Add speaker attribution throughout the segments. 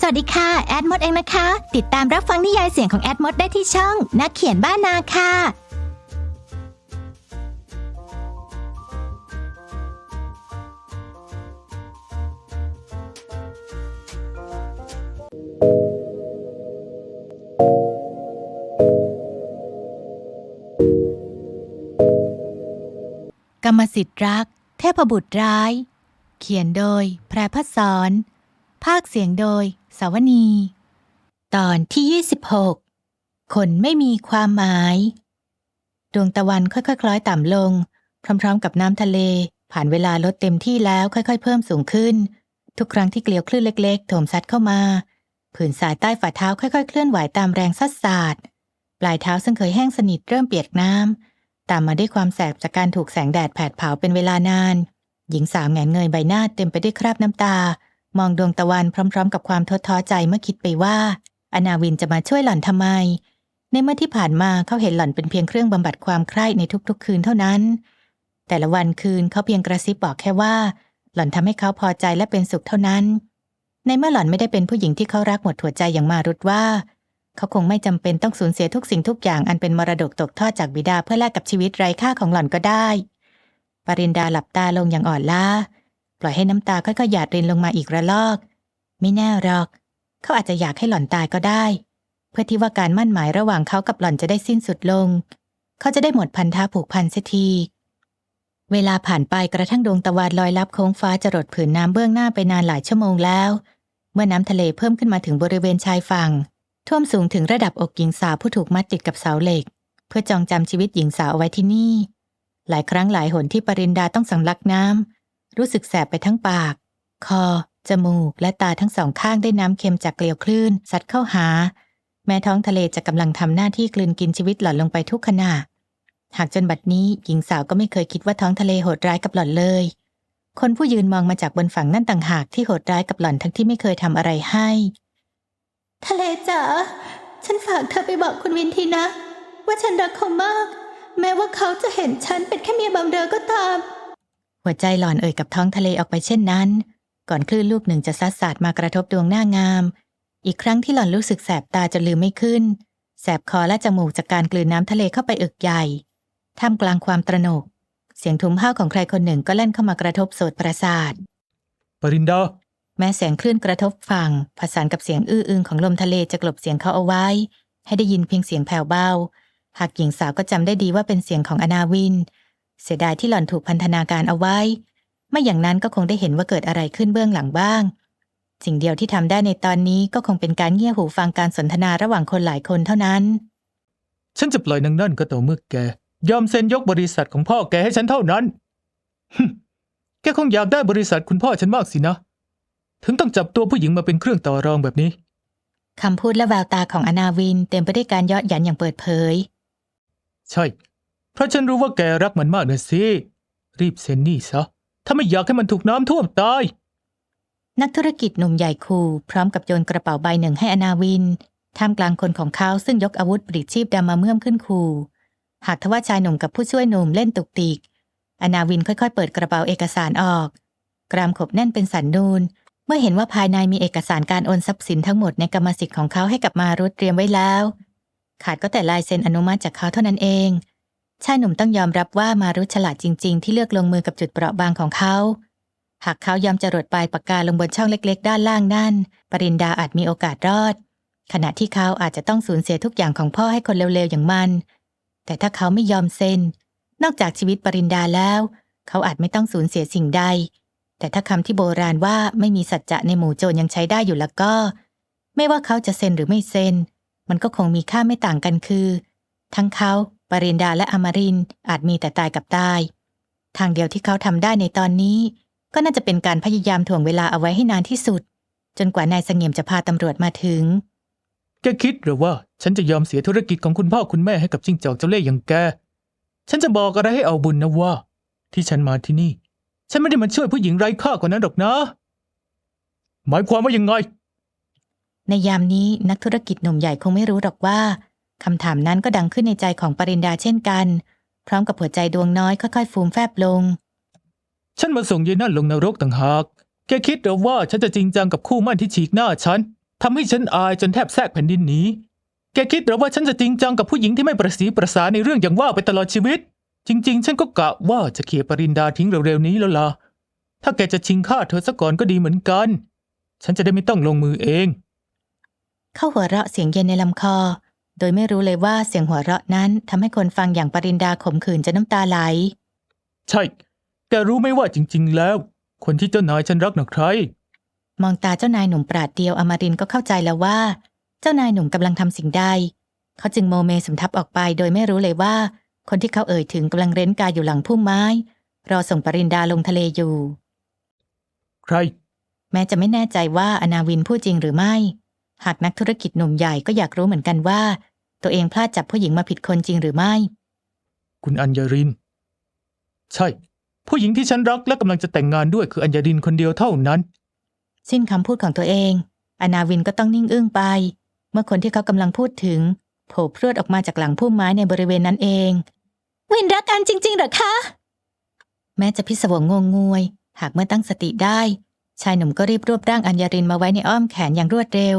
Speaker 1: สวัสดีค่ะ แอดมดเองนะคะ ติดตามรับฟังนิยายเสียงของแอดมดได้ที่ช่อง นักเขียนบ้านนาค่ะ กรรมสิทธิ์รัก เทพบุตรร้าย เขียนโดย แพรพัฒสอนภาคเสียงโดย สาวนี ตอนที่ 26 คนไม่มีความหมาย ดวงตะวันค่อยๆ คล้อยต่ำลง พร้อมๆ กับน้ำทะเล ผ่านเวลาลดเต็มที่แล้วค่อยๆ เพิ่มสูงขึ้น ทุกครั้งที่เกลียวคลื่นเล็กๆ โถมซัดเข้ามา ผืนสายใต้ฝ่าเท้าค่อยๆ เคลื่อนไหวตามแรงซัดสาดปลายเท้าซึ่งเคยแห้งสนิทเริ่มเปียกน้ำตามมาด้วยความแสบจากการถูกแสงแดดแผดเผาเป็นเวลานาน หญิงสาวแงนเงยใบหน้าเต็มไปด้วยคราบน้ำตา มองดวงตะวันพร้อม ๆ กับความท้อท้อใจเมื่อคิดไปว่า อนาวินจะมาช่วยหล่อนทำไม ในเมื่อที่ผ่านมาเขาเห็นหล่อนเป็นเพียงเครื่องบำบัดความใคร่ในทุกๆ คืนเท่านั้น แต่ละวันคืนเขาเพียงกระซิบบอกแค่ว่า หล่อนทำให้เขาพอใจและเป็นสุขเท่านั้น ในเมื่อหล่อนไม่ได้เป็นผู้หญิงที่เขารักหมดหัวใจอย่างมารุดว่า เขาคงไม่จำเป็นต้องสูญเสียทุกสิ่งทุกอย่างอันเป็นมรดกตกทอดจากบิดาเพื่อแลกกับชีวิตไร้ค่าของหล่อนก็ได้ ปรินดาหลับตาลงอย่างอ่อนล้า ปล่อยให้น้ำตาค่อยๆหยาดรินลงมาอีกระลอก ไม่แน่หรอก เขาอาจจะอยากให้หล่อนตายก็ได้ เพื่อที่ว่าการมั่นหมายระหว่างเขากับหล่อนจะได้สิ้นสุดลง เขาจะได้หมดพันธะผูกพันเสียที เวลาผ่านไปกระทั่งดวงตะวันลอยลับโค้งฟ้าจรดผืนน้ำเบื้องหน้าไปนานหลายชั่วโมงแล้ว เมื่อน้ำทะเลเพิ่มขึ้นมาถึงบริเวณชายฝั่ง ท่วมสูงถึงระดับอกหญิงสาวผู้ถูกมัดติดกับเสาเหล็ก เพื่อจองจำชีวิตหญิงสาวเอาไว้ที่นี่ หลายครั้งหลายหนที่ปรินดาต้องสังลักน้ำ รู้สึกแสบไปทั้งปาก คอ จมูก และตาทั้งสองข้างได้น้ำเค็มจากเกลียวคลื่นซัดเข้าหา แม้ท้องทะเลจะกำลังทำหน้าที่กลืนกินชีวิตหล่อนลงไปทุกขณะ หากจนบัดนี้หญิงสาวก็ไม่เคยคิดว่าท้องทะเลโหดร้ายกับหล่อนเลย คนผู้ยืนมองมาจากบนฝั่งนั่นต่างหากที่โหดร้ายกับหล่อนทั้งที่ไม่เคยทำอะไรให้ ทะเลจ๋าฉันฝากเธอไปบอกคุณวินทีนะ ว่าฉันรักเขามาก แม้ว่าเขาจะเห็นฉันเป็นแค่เมียบางเดอก็ตาม หัวใจหล่อนเอ่ยกับท้องทะเลออกไปเช่นนั้น ก่อนคลื่นลูกหนึ่งจะซัดสาดมากระทบดวงหน้างาม อีกครั้งที่หล่อนรู้สึกแสบตาจนลืมไม่ขึ้น แสบคอและจมูกจากการกลืนน้ำทะเลเข้าไปอึกใหญ่ท่ามกลางความตระหนก เสียงทุ้มห้าวของใครคนหนึ่งก็เล่นเข้ามากระทบโสดประสาท
Speaker 2: ปรินดา
Speaker 1: แม้เสียงคลื่นกระทบฝั่งผสานกับเสียงอื้ออึงของลมทะเลจะกลบเสียงเขาเอาไว้ ให้ได้ยินเพียงเสียงแผ่วเบา หากหญิงสาวก็จำได้ดีว่าเป็นเสียงของอนาวิน เสียดายที่หล่อนถูกพันธนาการเอาไว้ ไม่อย่างนั้นก็คงได้เห็นว่าเกิดอะไรขึ้นเบื้องหลังบ้าง สิ่งเดียวที่ทำได้ในตอนนี้ก็คงเป็นการเงี่ยหูฟังการสนทนาระหว่างคนหลายคนเท่านั้น
Speaker 2: ฉันจะปล่อยนางนั่นก็ต่อเมื่อแก ยอมเซ็นยกบริษัทของพ่อแกให้ฉันเท่านั้นฮึ่มแกคงอยากได้บริษัทคุณพ่อฉันมากสินะ ถึงต้องจับตัวผู้หญิงมาเป็นเครื่องต่อรองแบบนี้
Speaker 1: คำพูดและแววตาของอนาวินเต็มไปด้วยการเยาะหยันอย่างเปิดเผย
Speaker 2: ใช่ เพราะฉันรู้ว่าแกรักมันมากนะสิ รีบเซ็นนี่ซะ ถ้าไม่อยากให้มันถูกน้ำท่วมตาย
Speaker 1: นักธุรกิจหนุ่มใหญ่คูพร้อมกับโยนกระเป๋าใบหนึ่งให้อนาวิน ท่ามกลางคนของเขาซึ่งยกอาวุธปลิดชีพดำมาเมื่อมขึ้นคู หากทว่าชายหนุ่มกับผู้ช่วยหนุ่มเล่นตุกติก อนาวินค่อยๆ เปิดกระเป๋าเอกสารออก กรามขบแน่นเป็นสันนูน เมื่อเห็นว่าภายในมีเอกสารการโอนทรัพย์สินทั้งหมดในกรรมสิทธิ์ของเขาให้กับมารุตเตรียมไว้แล้ว ขาดก็แต่ลายเซ็นอนุมัติจากเขาเท่านั้นเอง ชายหนุ่มต้องยอมรับว่ามารุฉลาดจริง ๆ ที่เลือกลงมือกับจุดเปราะบางของเขา หากเขายอมจรดปลายปากกาลงบนช่องเล็ก ๆ ด้านล่างนั่น ปรินดาอาจมีโอกาสรอด ขณะที่เขาอาจจะต้องสูญเสียทุกอย่างของพ่อให้คนเร็วๆอย่างมัน แต่ถ้าเขาไม่ยอมเซ็น นอกจากชีวิตปรินดาแล้ว เขาอาจไม่ต้องสูญเสียสิ่งใด แต่ถ้าคำที่โบราณว่าไม่มีสัจจะในหมู่โจรยังใช้ได้อยู่แล้วก็ ไม่ว่าเขาจะเซ็นหรือไม่เซ็น มันก็คงมีค่าไม่ต่างกันคือ ทั้งเขา ปรินดาและอมรินทร์อาจมีแต่ตายกับตาย ทางเดียวที่เขาทำได้ในตอนนี้ ก็น่าจะเป็นการพยายามถ่วงเวลาเอาไว้ให้นานที่สุด จนกว่านายเสงี่ยมจะพาตำรวจมาถึง
Speaker 2: แกคิดหรือว่าฉันจะยอมเสียธุรกิจของคุณพ่อคุณแม่ให้กับจิ้งจอกเจ้าเล่ห์อย่างแก ฉันจะบอกอะไรให้เอาบุญนะว่า ที่ฉันมาที่นี่ ฉันไม่ได้มาช่วยผู้หญิงไร้ค่ากว่านั้นหรอกนะ หมายความว่ายังไง
Speaker 1: ในยามนี้นักธุรกิจหนุ่มใหญ่คงไม่รู้หรอกว่า คำถามนั้นก็ดังขึ้นในใจของปรินดาเช่นกัน พร้อมกับหัวใจดวงน้อยค่อยๆ ฟูมแฟบลง
Speaker 2: ฉันมาส่งยายนั่นลงนรกต่างหาก แกคิดหรือว่าฉันจะจริงจังกับคู่หมั่นที่ฉีกหน้าฉันทำให้ฉันอายจนแทบแทรกแผ่นดินหนีแกคิดหรือว่าฉันจะจริงจังกับผู้หญิงที่ไม่ประสีประสาในเรื่องอย่างว่าไปตลอดชีวิต จริง ๆ ฉันก็กะว่าจะเขี่ยปรินดาทิ้งเร็วๆนี้แล้วล่ะถ้าแกจะชิงฆ่าเธอซะก่อนก็ดีเหมือนกัน ฉันจะได้ไม่ต้องลงมือเอง
Speaker 1: เขาหัวเราะเสียงเย็นในลำคอ โดยไม่รู้เลยว่าเสียงหัวเราะนั้นทำให้คนฟังอย่างปรินดาขมขื่นจนน้ำตาไหล
Speaker 2: ใช่ แกรู้ไหมว่าจริง ๆ แล้ว คนที่เจ้านายฉันรักน่ะใคร
Speaker 1: มองตาเจ้านายหนุ่มปราดเดียวอมรินทร์ก็เข้าใจแล้วว่า เจ้านายหนุ่มกำลังทำสิ่งใด เขาจึงโมเมสำทับออกไป โดยไม่รู้เลยว่า คนที่เขาเอ่ยถึงกำลังเร้นกายอยู่หลังพุ่มไม้ รอส่งปรินดาลงทะเลอยู่
Speaker 2: ใคร
Speaker 1: แม้จะไม่แน่ใจว่าอนาวินพูดจริงหรือไม่ หากนักธุรกิจหนุ่มใหญ่ก็อยากรู้เหมือนกันว่า ตัวเองพลาดจับผู้หญิงมาผิดคนจริงหรือไม่
Speaker 2: คุณอัญญริน ใช่ ผู้หญิงที่ฉันรักและกำลังจะแต่งงานด้วยคืออัญญรินคนเดียวเท่านั้น
Speaker 1: สิ้นคำพูดของตัวเอง อนาวินก็ต้องนิ่งอึ้งไป เมื่อคนที่เขากำลังพูดถึงโผล่พรวดออกมาจากหลังพุ่มไม้ในบริเวณนั้นเอง วินรักกันจริงๆเหรอคะ แม้จะพิศวงงงงวย หากเมื่อตั้งสติได้ ชายหนุ่มก็รีบรวบร่างอัญญรินมาไว้ในอ้อมแขนอย่างรวดเร็ว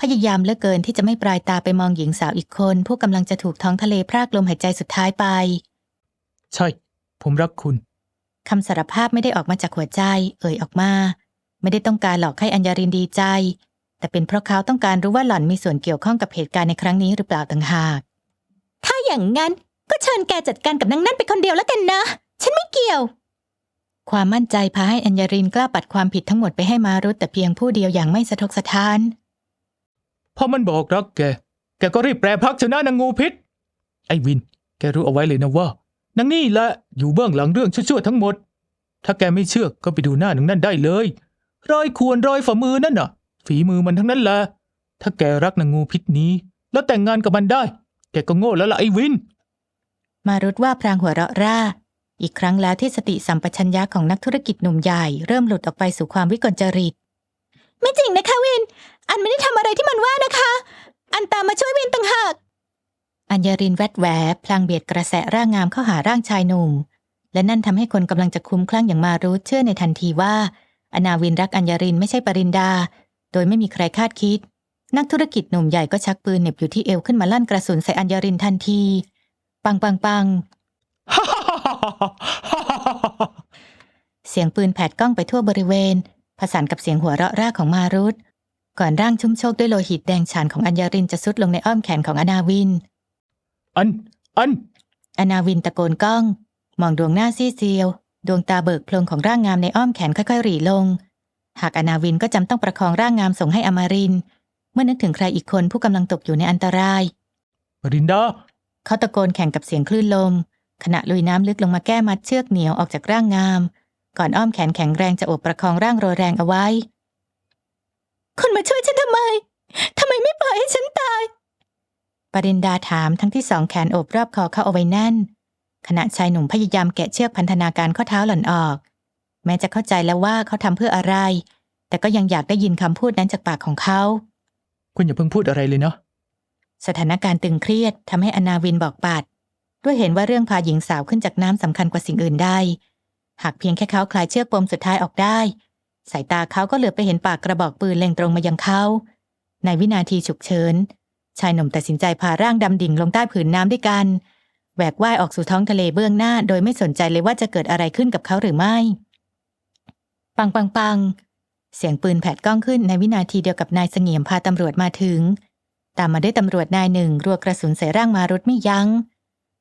Speaker 1: พยายามเหลือเกินที่จะไม่ปลายตาไปมองหญิงสาวอีกคน ผู้กำลังจะถูกท้องทะเลพรากลมหายใจสุดท้ายไป
Speaker 2: ใช่ ผมรักคุณ
Speaker 1: คำสารภาพไม่ได้ออกมาจากหัวใจ เอ่ยออกมา ไม่ได้ต้องการหลอกให้อัญญารินดีใจ แต่เป็นเพราะเขาต้องการรู้ว่าหล่อนมีส่วนเกี่ยวข้องกับเหตุการณ์ในครั้งนี้หรือเปล่าต่างหาก ถ้าอย่างนั้นก็เชิญแกจัดการกับนางนั่นไปคนเดียวแล้วกันนะ ฉันไม่เกี่ยว ความมั่นใจพาให้อัญญารินกล้าปัดความผิดทั้งหมดไปให้มารุตแต่เพียงผู้เดียวอย่างไม่สะทกสะท้าน
Speaker 2: พอมันบอกรักแก แกก็รีบแปรพักชนะนางงูพิษ ไอ้วิน แกรู้เอาไว้เลยนะว่านางนี่แหละอยู่เบื้องหลังเรื่องชั่วๆทั้งหมด ถ้าแกไม่เชื่อก็ไปดูหน้านางนั่นได้เลย รอยควรรอยฝ่ามือนั่นน่ะ ฝีมือมันทั้งนั้นแหละ ถ้าแกรักนางงูพิษนี้ แล้วแต่งงานกับมันได้ แกก็โง่แล้วล่ะไอ้วิน
Speaker 1: มารุตว่าพรางหัวเราะร่า อีกครั้งแล้วที่สติสัมปชัญญะของนักธุรกิจหนุ่มใหญ่เริ่มหลุดออกไปสู่ความวิกลจริต ไม่จริงนะคะวิน อันไม่ได้ทำอะไรที่มันว่านะคะ อันตามมาช่วยวินต่างหาก อัญญารินแวดแหวพลางเบียดกระแสร่างงามเข้าหาร่างชายหนุ่ม และนั่นทำให้คนกำลังจะคลุ้มคลั่งอย่างมารุตเชื่อในทันทีว่า อนาวินรักอัญญารินไม่ใช่ปรินดา โดยไม่มีใครคาดคิด นักธุรกิจหนุ่มใหญ่ก็ชักปืนเหน็บอยู่ที่เอวขึ้นมาลั่นกระสุนใส่อัญญารินทันที ปังปังปังเสียงปืนแผดก้องไปทั่วบริเวณ ผสานกับเสียงหัวเราะร่าของมารุตก่อนร่างชุ่มโชกด้วยโลหิตแดงฉานของอัญญารินจะซุดลงในอ้อมแขนของอนาวิน
Speaker 2: อัน อัน
Speaker 1: อนาวินตะโกนก้อง มองดวงหน้าซีเซียว ดวงตาเบิกโพลงของร่างงามในอ้อมแขนค่อยๆหรี่ลง หากอนาวินก็จำต้องประคองร่างงามส่งให้อมาริน เมื่อนึกถึงใครอีกคนผู้กำลังตกอยู่ในอันตราย
Speaker 2: ปรินดา
Speaker 1: เขาตะโกนแข่งกับเสียงคลื่นลม ขณะลุยน้ำลึกลงมาแก้มัดเชือกเหนียวออกจากร่างงาม ก่อนอ้อมแขนแข็งแรงจะโอบประคองร่างโรยแรงเอาไว้ คุณมาช่วยฉันทำไมทำไมไม่ปล่อยให้ฉันตาย ปรินดาถามทั้งที่สองแขนโอบรอบคอเขาเอาไว้แน่น ขณะชายหนุ่มพยายามแกะเชือกพันธนาการข้อเท้าหล่อนออก แม้จะเข้าใจแล้วว่าเขาทำเพื่ออะไร แต่ก็ยังอยากได้ยินคำพูดนั้นจากปากของเขา
Speaker 2: คุณอย่าเพิ่งพูดอะไรเลยนะ
Speaker 1: สถานการณ์ตึงเครียดทำให้อนาวินบอกปัด ด้วยเห็นว่าเรื่องพาหญิงสาวขึ้นจากน้ำสำคัญกว่าสิ่งอื่นได้ หากเพียงแค่เขาคลายเชือกปมสุดท้ายออกได้ สายตาเขาก็เหลือบไปเห็นปากกระบอกปืนเล็งตรงมายังเขาในวินาทีฉุกเฉินชายหนุ่มตัดสินใจพาร่างดำดิ่งลงใต้ผืนน้ำด้วยกันแหวกว่ายออกสู่ท้องทะเลเบื้องหน้า โดยไม่สนใจเลยว่าจะเกิดอะไรขึ้นกับเขาหรือไม่ ปังปังปังเสียงปืนแผดก้องขึ้นในวินาทีเดียวกับนายเสงี่ยมพาตำรวจมาถึง ตามมาด้วยตำรวจนายหนึ่งรัวกระสุนใส่ร่างมารุตไม่ยัง้ง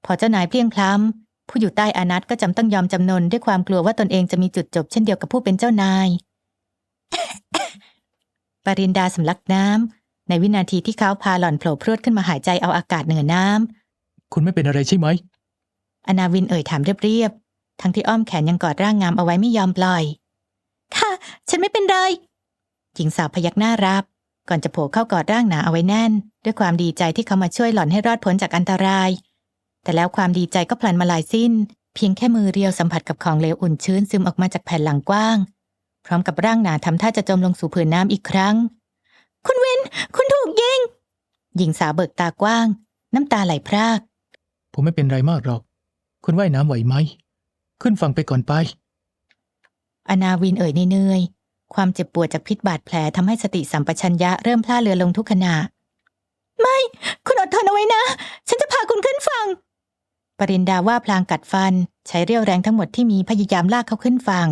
Speaker 1: พอเจ้านายเพียงพล้ำ ผู้อยู่ใต้อานัตก็จำต้องยอมจำนนด้วยความกลัวว่าตนเองจะมีจุดจบเช่นเดียวกับผู้เป็นเจ้านายปรินดาสำลักน้ำในวินาทีที่เขาพาหล่อนโผล่พรวดขึ้นมาหายใจเอาอากาศเหนือน้ำ
Speaker 2: คุณไม่เป็นอะไรใช่ไหม
Speaker 1: อนาวินเอ่ยถามเรียบๆ ทั้งที่อ้อมแขนยังกอดร่างงามเอาไว้ไม่ยอมปล่อย ค่ะ ฉันไม่เป็นไรหญิงสาวพยักหน้ารับ ก่อนจะโผล่เข้ากอดร่างหนาเอาไว้แน่น ด้วยความดีใจที่เขามาช่วยหล่อนให้รอดพ้นจากอันตราย แต่แล้วความดีใจก็พลันมาลายสิ้น เพียงแค่มือเรียวสัมผัสกับของเหลวอุ่นชื้นซึมออกมาจากแผ่นหลังกว้าง พร้อมกับร่างหนาทำท่าจะจมลงสู่ผืนน้ำอีกครั้ง คุณวินคุณถูกยิง หญิงสาวเบิกตากว้าง น้ำตาไหลพราก
Speaker 2: ผมไม่เป็นไรมากหรอก คุณว่ายน้ำไหวไหม ขึ้นฝั่งไปก่อนไป
Speaker 1: อนาวินเอ่ยเนื่อยความเจ็บปวดจากพิษบาดแผลทำให้สติสัมปชัญญะเริ่มพล่าเรือลงทุกขณะ ไม่ คุณอดทนเอาไว้นะ ฉันจะพาคุณขึ้นฝั่ง ปรินดาว่าพลางกัดฟัน ใช้เรี่ยวแรงทั้งหมดที่มีพยายามลากเขาขึ้นฝั่ง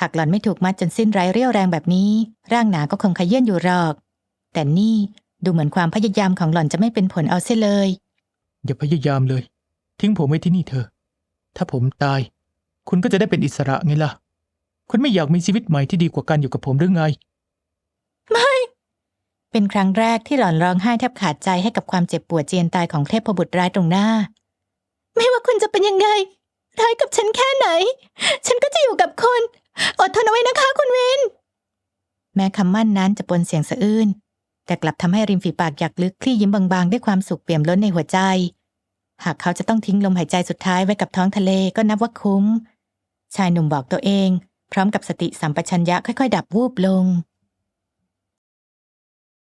Speaker 1: หากหล่อนไม่ถูกมัดจนสิ้นไร้เรี่ยวแรงแบบนี้ ร่างหนาก็คงขยื่นอยู่หรอก แต่นี่ดูเหมือนความพยายามของหล่อนจะไม่เป็นผลเอาเสียเลย
Speaker 2: อย่าพยายามเลย ทิ้งผมไว้ที่นี่เถอะ ถ้าผมตาย คุณก็จะได้เป็นอิสระไงล่ะ คุณไม่อยากมีชีวิตใหม่ที่ดีกว่าการอยู่กับผมหรือไง
Speaker 1: เป็นครั้งแรกที่หล่อนร้องไห้แทบขาดใจให้กับความเจ็บปวดเจียนตายของเทพบุตรร้ายตรงหน้า ไม่ว่าคุณจะเป็นยังไง ร้ายกับฉันแค่ไหน ฉันก็จะอยู่กับคุณ อดทนเอาไว้นะคะคุณวิน แม้คำมั่นนั้นจะปนเสียงสะอื้นแต่กลับทำให้ริมฝีปากหยักลึกคลี่ยิ้มบางๆ ด้วยความสุขเปี่ยมล้นในหัวใจ หากเขาจะต้องทิ้งลมหายใจสุดท้ายไว้กับท้องทะเลก็นับว่าคุ้ม ชายหนุ่มบอกตัวเอง พร้อมกับสติสัมปชัญญะค่อยๆ ดับวูบลง